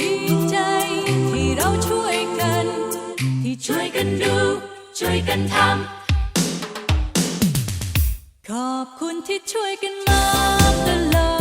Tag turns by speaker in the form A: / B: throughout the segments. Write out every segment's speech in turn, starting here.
A: ดีใจที่เราช่วยกัน ที่ช่วยกันดู ช่วยกันทำ ขอบคุณที่ช่วยกันมาตลอด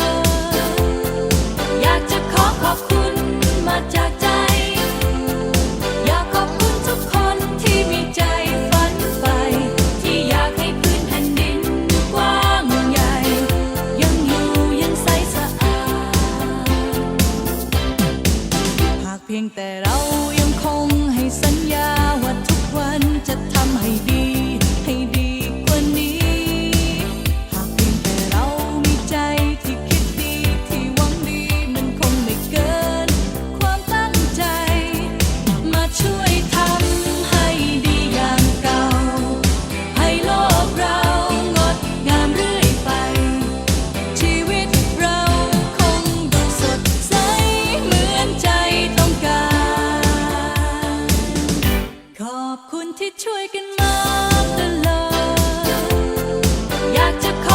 A: ที่ช่วยกันมาตลอดอยากจะขอ